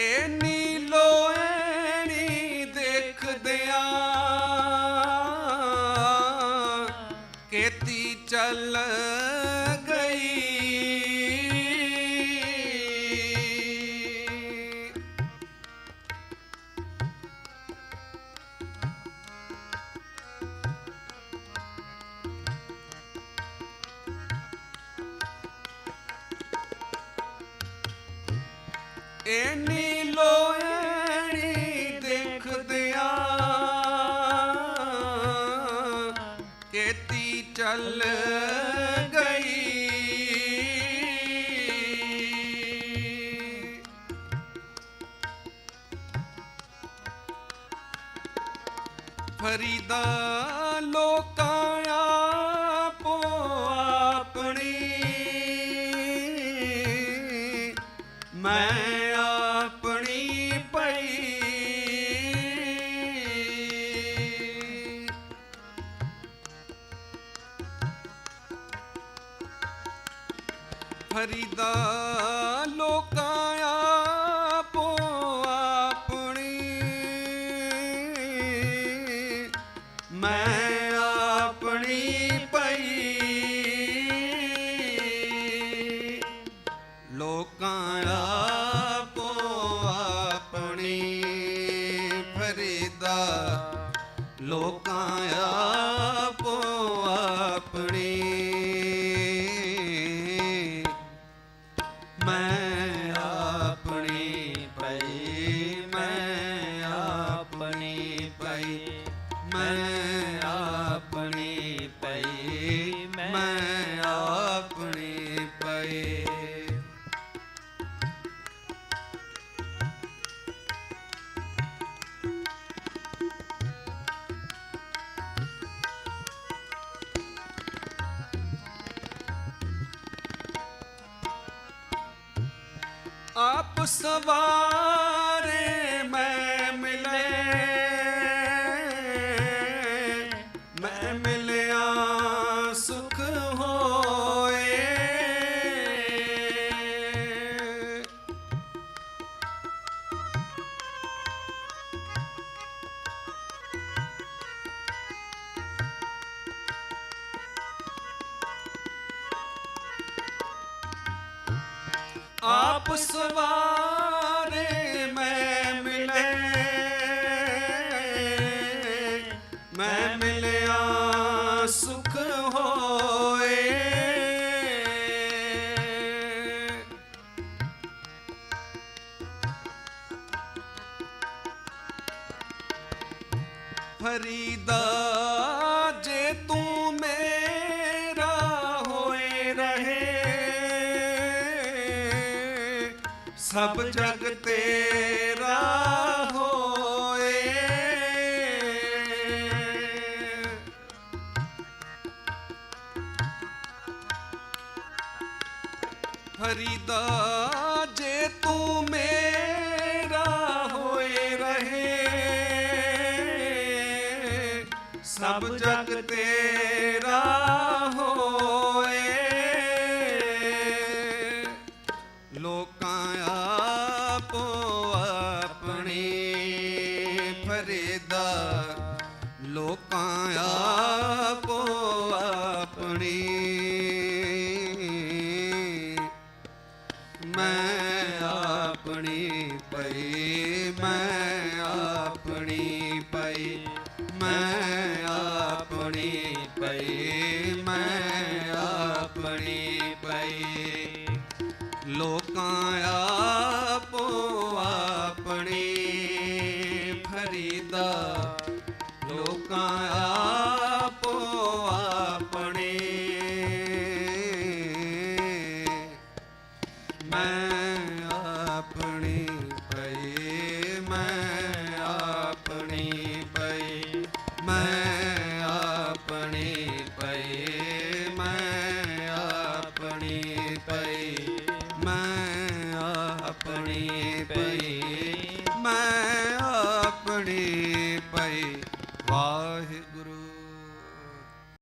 के नी ਐਨੀ ਲੋਇਣੀ ਦੇਖਦਿਆਂ ਕੇਤੀ ਚੱਲ ਗਈ। ਫਰੀਦਾ ਲੋਕਾਂ ਆਪੋ ਆਪਣੀ। ਮੈਂ ਫਰੀਦਾ ਲੋਕਾਂ ਆਪੋ ਆਪਣੀ। ਮੈਂ ਆਪਣੀ ਪਈ ਲੋਕਾਂ ਆਪੋ ਆਪਣੀ ਫਰੀਦਾ। ਲੋਕਾਂ ਮੈਂ ਆਪਣੇ ਪਏ। ਆਪ ਸਵਾ ਆਪ ਸਵਾਰੇ ਮੈਂ ਮਿਲੇ। ਮੈਂ ਮਿਲਿਆ ਸੁਖ ਹੋਏ। ਫਰੀਦਾ ਸਭ ਜਗ ਤੇਰਾ ਹੋਏ। ਫਰੀਦਾ ਜੇ ਤੂੰ ਮੇਰਾ ਹੋਏ ਰਹੇ। ਸਭ ਜਗ ਤੇਰਾ ਲੋਕਾਂ ਆਪੋ ਆਪਣੀ। ਮੈਂ ਆਪਣੀ ਪਈ ਮੈਂ ਆਪਣੀ ਪਈ ਮੈਂ ਆਪਣੀ ਪਈ ਮੈਂ ਆਪਣੀ। ਮੈਂ